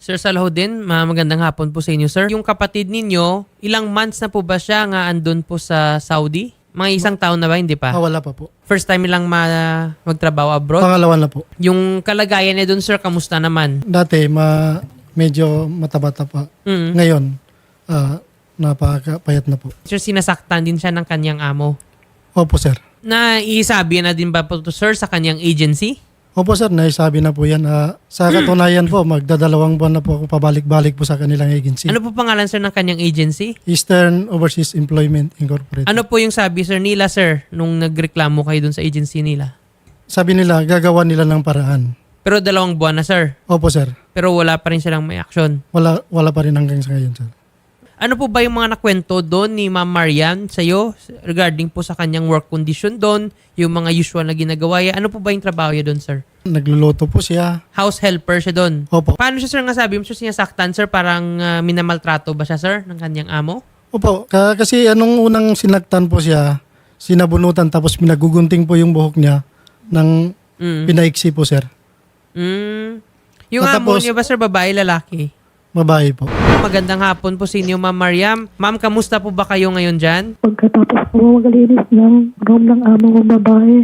Sir Salahuddin, ma- magandang hapon po sa inyo, sir. Yung kapatid ninyo, ilang months na po ba siya nga andun po sa Saudi? Mga isang taon na ba? Hindi pa. Ah, wala pa po. First time lang ma- magtrabaho abroad? Pangalawa na po. Yung kalagayan niya dun, sir, kamusta naman? Dati, ma, medyo mataba-taba. Mm. Ngayon, ah, napakapayat na po. Sir, sinasaktan din siya ng kanyang amo. Opo, sir. Na isabi na din ba po to, sir, sa kanyang agency? Opo, sir. Naisabi na po yan. Ah, sa katunayan po, magdadalawang buwan na po ako pabalik-balik po sa kanilang agency. Ano po pangalan, sir, ng kanyang agency? Eastern Overseas Employment Incorporated. Ano po yung sabi, sir, nila, sir, nung nagreklamo kayo dun sa agency nila? Sabi nila, gagawa nila ng paraan. Pero dalawang buwan na, sir. Opo, sir. Pero wala pa rin silang may action. Wala, wala pa rin hanggang sa ngayon, sir. Ano po ba yung mga nakwento doon ni Ma'am Marian sa'yo regarding po sa kanyang work condition doon, yung mga usual na ginagawa niya? Ano po ba yung trabaho niya doon, sir? Nagluluto po siya. House helper siya doon. Opo. Paano siya, sir, nga sabi mo siya sinasaktan, sir? Parang ah, minamaltrato ba siya, sir, ng kanyang amo? Opo. Ka- kasi anong unang sinaktan po siya, sinabunutan tapos pinagugunting po yung buhok niya ng Mm. pinaiksi po, sir. Mm. Yung amo tapos- niya ba, sir, babae, lalaki? Babae po. Magandang hapon po sa inyo, Ma'am Mariam. Ma'am, kamusta po ba kayo ngayon dyan? Pagkatapos po maglinis ng room ng amo kong babae,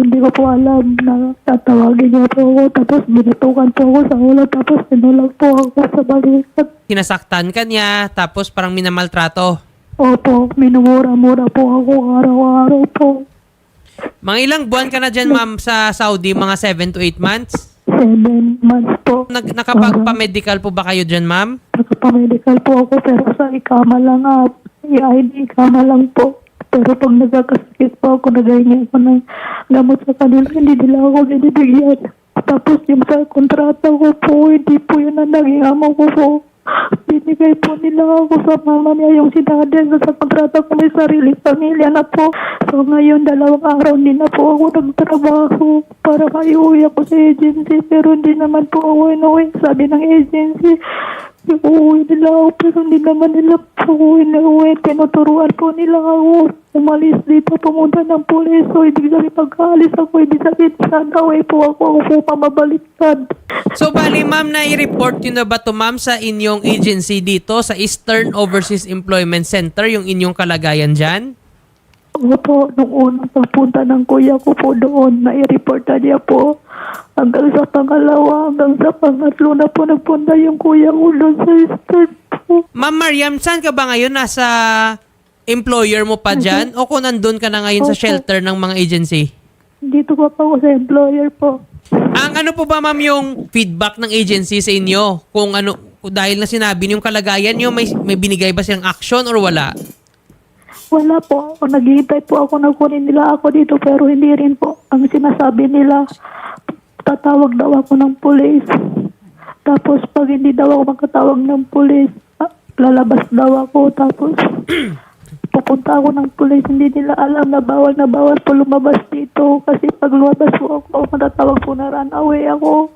hindi ko po alam na tatawagin niya po ako. Tapos binatukan po ako sa ulo. Tapos pinulag po ako sa balikat. Sinasaktan ka niya, tapos parang minamaltrato. Opo, minumura-mura po ako araw-araw po. Mga ilang buwan ka na dyan, ma'am, sa Saudi? Mga 7 to 8 months? Seven months po. Nag, nakapagpa-medical po ba kayo dyan, ma'am? Nakapamedical po ako pero sa ikama lang at i-ID ikama lang po. Pero pag nagkakasakit po ako, nagahingi ako ng gamot sa kanila, hindi nila ako binibigyan. Tapos yung sa kontrata ko po, hindi po yun ang naging amo ko po. Binigay po nila ako sa mama niya yung si daddy sa kontrata ko may sarili pamilya na po. So ngayon dalawang araw din na po ako nagtrabaho para maiuwi ako sa agency pero hindi naman po ako inuwi. Sabi ng agency, Uuwi nila ako pero hindi naman nila po ako inuwi. Tinuturuan po nila ako umalis dito, pumunta ng pulis. So, ibig sabihin pagkaalis ako, ibig sabihin sana away po ako, ako po pamabaliktad. So, bali, ma'am, na-report yun na ba to, ma'am, sa inyong agency dito, sa Eastern Overseas Employment Center, yung inyong kalagayan dyan? Opo, nung unang pagpunta ng kuya ko po doon, nai-report na niya po. Hanggang sa pangalawa, hanggang sa pangatlo na po nagpunta yung kuya ko doon sa Eastern po. Ma'am Mariam, saan ka ba ngayon? Nasa employer mo pa dyan? O kung nandun ka na ngayon sa Opo. shelter ng mga agency? Dito pa po ako sa employer po. Ang ano po ba, ma'am, yung feedback ng agency sa inyo? Kung ano, kung dahil na sinabi niyo yung kalagayan niyo, may, may binigay ba silang action or wala? Wala po ako. Naghihintay po ako na kunin nila ako dito pero hindi rin po. Ang sinasabi nila, tatawag daw ako ng pulis. Tapos pag hindi daw ako makatawag ng pulis, ah, lalabas daw ako. Tapos pupunta ako ng pulis. Hindi nila alam na bawal na bawal po lumabas dito. Kasi pag lumabas po ako, matatawag po na run away ako.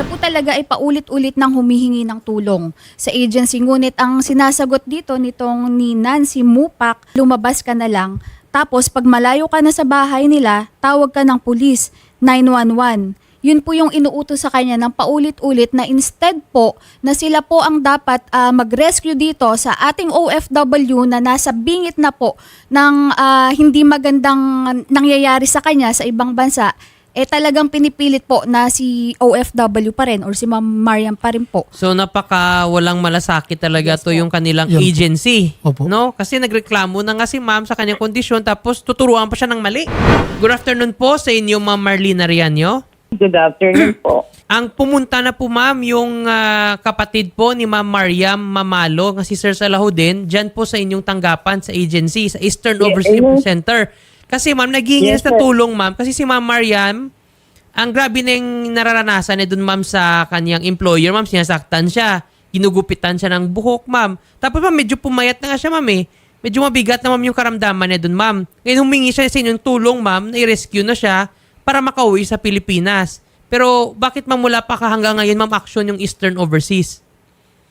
Siya po talaga ay paulit-ulit nang humihingi ng tulong sa agency. Ngunit ang sinasagot dito nitong ni Nancy Mupak, lumabas ka na lang. Tapos pag malayo ka na sa bahay nila, tawag ka ng pulis, 911. Yun po yung inuutos sa kanya ng paulit-ulit na instead po na sila po ang dapat ah, mag-rescue dito sa ating OFW na nasa bingit na po ng ah, hindi magandang nangyayari sa kanya sa ibang bansa eh talagang pinipilit po na si OFW pa rin or si Ma'am Mariam pa rin po. So napaka walang malasakit talaga to yung kanilang Yun po. agency. Opo. No? Kasi nagreklamo na nga si ma'am sa kanyang kondisyon tapos tuturuan pa siya ng mali. Good afternoon po sa inyo ma'am Marlene Arianyo. Good afternoon po. Ang pumunta na po ma'am yung ah, kapatid po ni Ma'am Mariam Mamalo nga si Sir Salahuddin dyan po sa inyong tanggapan sa agency sa Eastern Yeah, Overseas ayun. Center. Kasi ma'am naghihingi Yes, na tulong ma'am. Kasi si Ma'am Mariam ang grabe na yung nararanasan niya dun ma'am sa kanyang employer ma'am. Sinasaktan siya. Ginugupitan siya ng buhok ma'am. Tapos ma'am medyo pumayat na nga siya ma'am eh. Medyo mabigat na ma'am yung karamdaman niya dun ma'am. Ngayon humingi siya sa inyong tulong ma'am na i-rescue na siya para makauwi sa Pilipinas. Pero bakit ma'am wala pa ka hanggang ngayon ma'am action yung Eastern Overseas?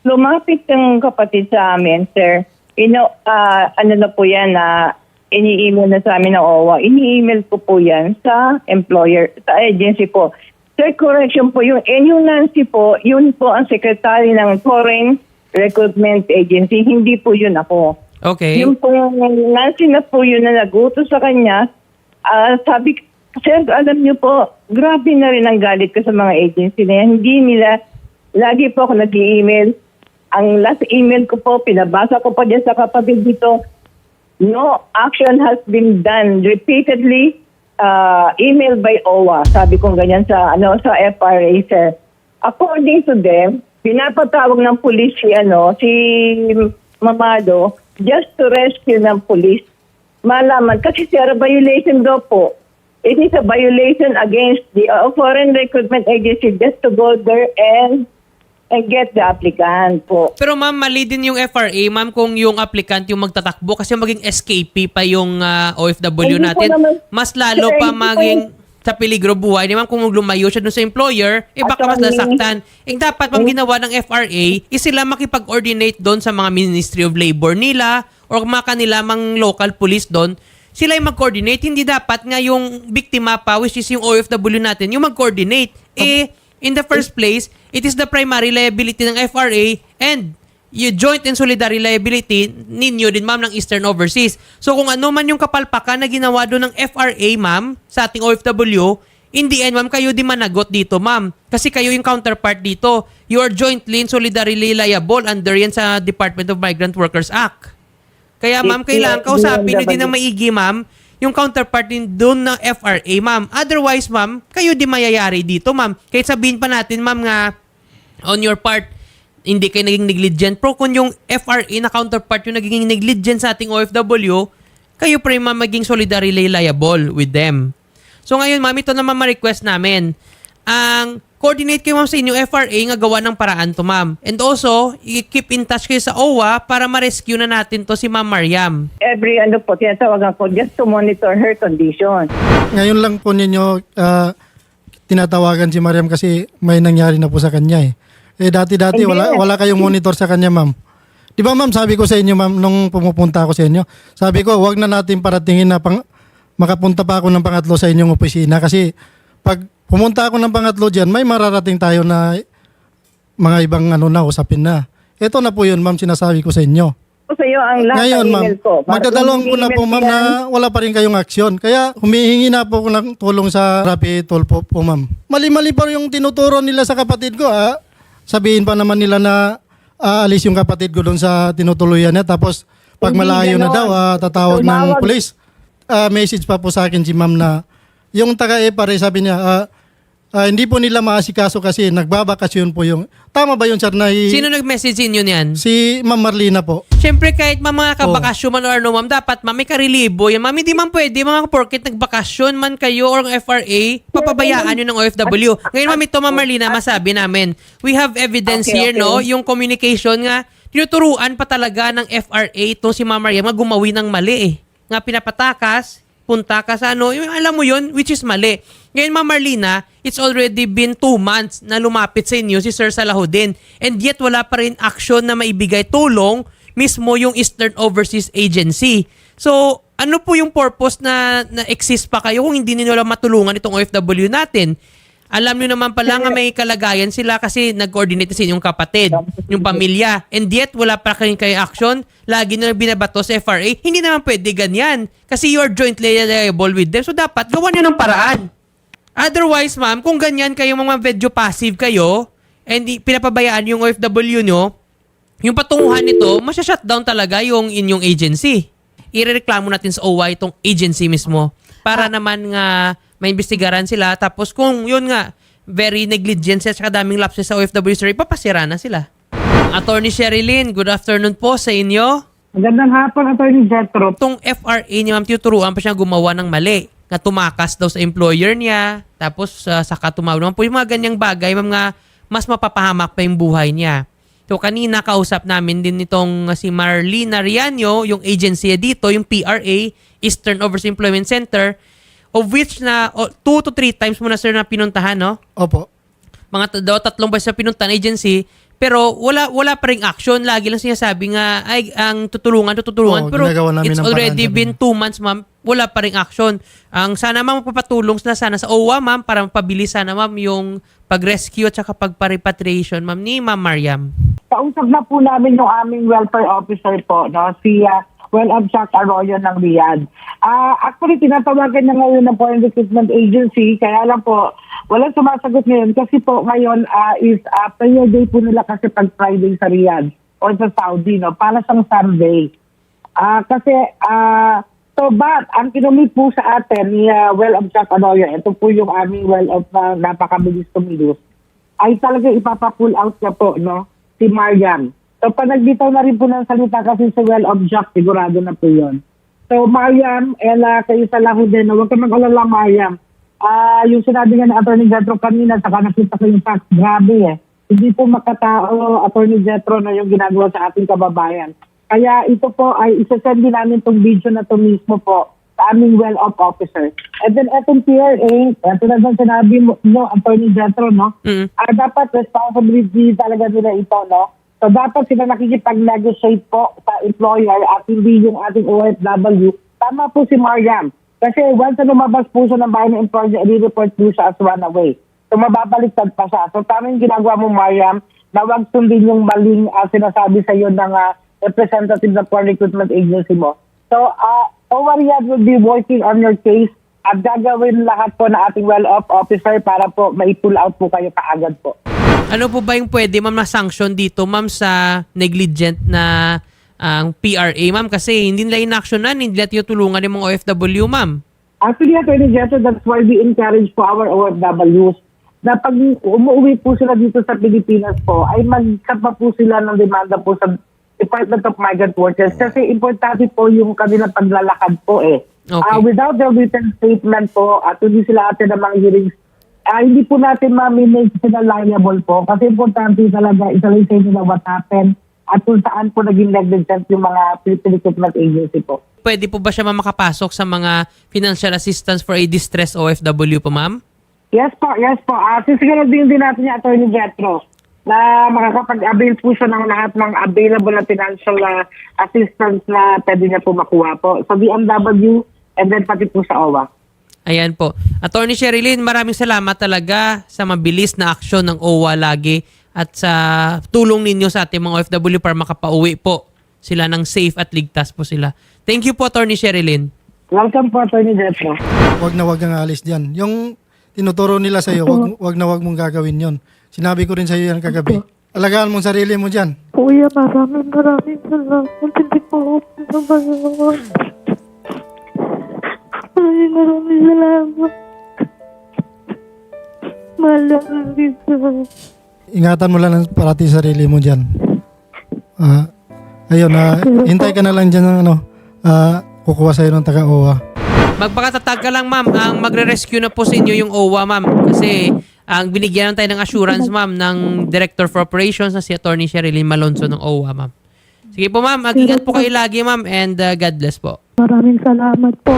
Lumapit yung kapatid sa amin, sir. Ino, ah, ano na po yan na ini-email na sa amin ng OWA. Ini-email ko po yan sa employer, sa agency po. Sir, correction po. Yung, eh, yung Nancy po, yun po ang secretary ng Foreign Recruitment Agency. Hindi po yun ako. Okay. Yung po, Nancy na po yun na nagutos sa kanya. Ah, sabi, sir, alam niyo po, grabe na rin ang galit ko sa mga agency na yan. Hindi nila, lagi po ako nag-email. Ang last email ko po, pinabasa ko pa dyan sa kapatid dito, no action has been done repeatedly uh, email by OWA. Sabi kong ganyan sa ano sa FRA sir. According to them, pinapatawag ng pulis si ano si Mamado just to rescue ng pulis. Malaman kasi sir violation daw po. It is a violation against the uh, foreign recruitment agency just to go there and and get the applicant po. Pero ma'am, mali din yung FRA, ma'am, kung yung applicant yung magtatakbo kasi maging SKP pa yung ah, OFW natin. naman- Mas lalo Sir, pa maging sa peligro buhay. Di ma'am, kung lumayo siya dun sa employer, eh baka mas nasaktan. Eh dapat ma'am ginawa ng FRA, is sila makipag-coordinate doon sa mga Ministry of Labor nila or mga kanila mga local police doon sila yung mag-coordinate. Hindi dapat nga yung biktima pa, which is yung OFW natin, yung mag-coordinate. Eh, in the first place, it is the primary liability ng FRA and yung joint and solidary liability ninyo din ma'am ng Eastern Overseas. So kung ano man yung kapalpakan na ginawa doon ng FRA ma'am sa ating OFW, in the end ma'am kayo di managot dito ma'am. Kasi kayo yung counterpart dito. You are jointly and solidarily liable under yan sa Department of Migrant Workers Act. Kaya ma'am, Yes, kailangan yes, kausapin nyo din ng maigi, ma'am, yung counterpart din doon ng FRA, ma'am. Otherwise, ma'am, kayo di mayayari dito, ma'am. Kahit sabihin pa natin, ma'am, nga on your part, hindi kayo naging negligent. Pero kung yung FRA na counterpart yung naging negligent sa ating OFW, kayo pa rin, ma'am, maging solidarily liable with them. So ngayon, ma'am, ito naman ma-request namin. Ang coordinate kayo, ma'am, sa inyong FRA nga gawa ng paraan to, ma'am. And also, i-keep in touch kayo sa OWA para ma-rescue na natin to si Ma'am Mariam. Every ano po, tinatawagan ko just to monitor her condition. Ngayon lang po ninyo ah, tinatawagan si Mariam kasi may nangyari na po sa kanya eh. Eh dati-dati wala wala kayong monitor sa kanya, ma'am. 'Di ba ma'am, sabi ko sa inyo ma'am nung pumupunta ako sa inyo, sabi ko wag na natin paratingin na pang makapunta pa ako ng pangatlo sa inyong opisina kasi pag pumunta ako ng pangatlo diyan, may mararating tayo na mga ibang ano na usapin na. Ito na po 'yun, ma'am, sinasabi ko sa inyo. Po sa iyo ang lahat Ngayon, ng ma'am, email ko. magdadalawang ko na po, ma'am, na wala pa rin kayong aksyon. Kaya humihingi na po ako ng tulong sa Rapid Tool po, po ma'am. Mali-mali pa yung tinuturo nila sa kapatid ko, ah. Sabihin pa naman nila na aalis yung kapatid ko doon sa tinutuluyan niya. Tapos, pag Hindi malayo na ganon. daw, ah, tatawag ng Tumawag. police. Ah, message pa po sa akin si ma'am na yung taga-EPARE sabi niya, ah, ah, hindi po nila maasikaso kasi nagbabakasyon po yung... Tama ba yun, sir? Na i- Sino nag-message sa inyo niyan? Si Ma'am Marlina po. Siyempre, kahit mga mga kabakasyon man or ano, ma'am, dapat, ma'am, may karelibo yan. Ma'am, hindi man pwede, mga porket nagbakasyon man kayo or ang FRA, papabayaan nyo ng OFW. Ngayon, ma'am, ito, ma'am Marlina, masabi namin, we have evidence Okay, here, okay. no? Yung communication nga, tinuturuan pa talaga ng FRA itong si Ma'am Mariam nga gumawi ng mali eh. Nga pinapatakas, punta ka sa ano, yung alam mo yun, which is mali. Ngayon, Ma'am Marlina, it's already been two months na lumapit sa inyo si Sir Salahuddin. And yet, wala pa rin action na maibigay tulong mismo yung Eastern Overseas Agency. So, ano po yung purpose na na-exist pa kayo kung hindi lang matulungan itong OFW natin? Alam nyo naman pala nga may kalagayan sila kasi nag-coordinate sa inyong kapatid, yung pamilya. And yet, wala pa kayo kayo action. Lagi na binabato sa FRA. Hindi naman pwede ganyan. Kasi you are jointly liable with them. So, dapat gawan nyo ng paraan. Otherwise, ma'am, kung ganyan kayo mga medyo passive kayo, and pinapabayaan yung OFW nyo, yung patunguhan nito, masya-shutdown talaga yung inyong agency. Irereklamo natin sa OWA itong agency mismo para naman nga maimbestigaran sila. Tapos kung yun nga, very negligent at saka daming lapses sa OFW, sir, ipapasira na sila. Attorney Sherilyn, good afternoon po sa inyo. Magandang hapon, Attorney Jetro. Itong FRA ni ma'am, tinuturuan pa siya gumawa ng mali. Na tumakas daw sa employer niya. Tapos uh, saka tumawag naman po yung mga ganyang bagay, nga mas mapapahamak pa yung buhay niya. So kanina kausap namin din nitong uh, si Marlene Rianyo, yung agency dito, yung PRA, Eastern Overseas Employment Center, of which na oh, two to three times mo na sir na pinuntahan, no? Opo. mga t- daw tatlong beses na pinuntan agency, Pero wala wala pa ring action. Lagi lang sinasabi nga, ay, ang tutulungan, tutulungan. Oo, pero it's already paraan been two months, ma'am. Wala pa ring action. Ang sana ma'am, papatulong na sana sa OWA, ma'am, para mapabilis sana, ma'am, yung pag-rescue at saka pagpa-repatriation, ma'am, ni Ma'am Mariam. Kausap na po namin yung aming welfare officer po, no? Si uh, Well Abstract Arroyo ng Riyadh. Ah, actually, tinatawagan na ngayon ng Foreign Recruitment Agency, kaya lang po, walang sumasagot ngayon kasi po ngayon ah, is uh, prayer day po nila kasi pag Friday sa Riyadh or sa Saudi, no? Para siyang Sunday. Ah, kasi ah so but ang kinumit po sa atin ni ah, Well of Jack Arroyo, ito po yung aming Well of uh, napakabilis tumilos, ay talaga ipapapull out niya po, no? Si Mariam. So pag nagbitaw na rin po ng salita kasi si Well of Jack, sigurado na po yun. So Mariam, Ella, kayo sa laho din, huwag ka mag-alala Mariam. Ah, yung sinabi nga ng Attorney Jetro kanina, saka nakita ko yung fact, grabe eh. Hindi po makatao, Attorney Jetro, na yung ginagawa sa ating kababayan. Kaya ito po ay isasend din namin itong video na to mismo po sa aming well-off officer. And then etong PRA, ito na bang sinabi mo, no, Attorney Jetro, no? Mm. Ah, dapat responsibility talaga nila ito, no? So dapat sila nakikipag-negotiate po sa employer at hindi yung ating OFW. Tama po si Mariam. Kasi once na lumabas po siya ng bahay ng employer, i-report po siya as runaway. So mababaliktad pa siya. So tama yung ginagawa mo, Mariam, na huwag sundin yung maling ah, sinasabi sa iyo ng ah, representative ng Foreign Recruitment Agency mo. So, uh, OWARIAD will be working on your case at gagawin lahat po na ating well-off officer para po mai-pull out po kayo kaagad po. Ano po ba yung pwede, ma'am, na sanction dito, ma'am, sa negligent na ang PRA, ma'am? Kasi hindi nila inactionan, hindi nila tinutulungan yung mga OFW, ma'am. Actually, Attorney Jesso, that's why we encourage po our OFWs na pag umuwi po sila dito sa Pilipinas po, ay magkapa po sila ng demanda po sa Department of Migrant Workers kasi importante po yung kanilang paglalakad po eh. Okay. Ah, without their written statement po at hindi sila atin ng mga hearings, ah, hindi po natin ma-make sila liable po kasi importante talaga isalay nila what happened at kung saan po naging negligent yung mga Philippine Recruitment Agency po. Pwede po ba siya ma'am, makapasok sa mga financial assistance for a distressed OFW po, ma'am? Yes po, yes po. Uh, sisiguraduhin din natin yung Attorney Jetro na makakapag-avail po siya ng lahat ng available na financial ah, assistance na pwede niya po makuha po sa BMW and then pati po sa OWA. Ayan po. Attorney Sherilyn, maraming salamat talaga sa mabilis na aksyon ng OWA lagi at sa tulong ninyo sa ating mga OFW para makapauwi po sila ng safe at ligtas po sila. Thank you po, Attorney Sherilyn. Welcome po, Attorney Jetro. Wag na wag kang alis diyan. Yung tinuturo nila sa iyo, wag, wag na wag mong gagawin 'yon. Sinabi ko rin sa iyo yan kagabi. Alagaan mong sarili mo diyan. Kuya, maraming maraming salamat. Hindi po ako sa salamat. Mahal na kita. Ingatan mo lang ang parati sarili mo diyan. Ah, ayun na hintay ka na lang diyan ng ano, ah, kukuha sa ng taga OWA. Magpakatatag ka lang, ma'am. Ang magre-rescue na po sa inyo yung OWA, ma'am. Kasi ang binigyan tayo ng assurance, ma'am, ng Director for Operations na si Attorney Sherilyn Malonzo ng OWA, ma'am. Sige po, ma'am. Mag-ingat po kayo lagi, ma'am. And uh, God bless po. Maraming salamat po.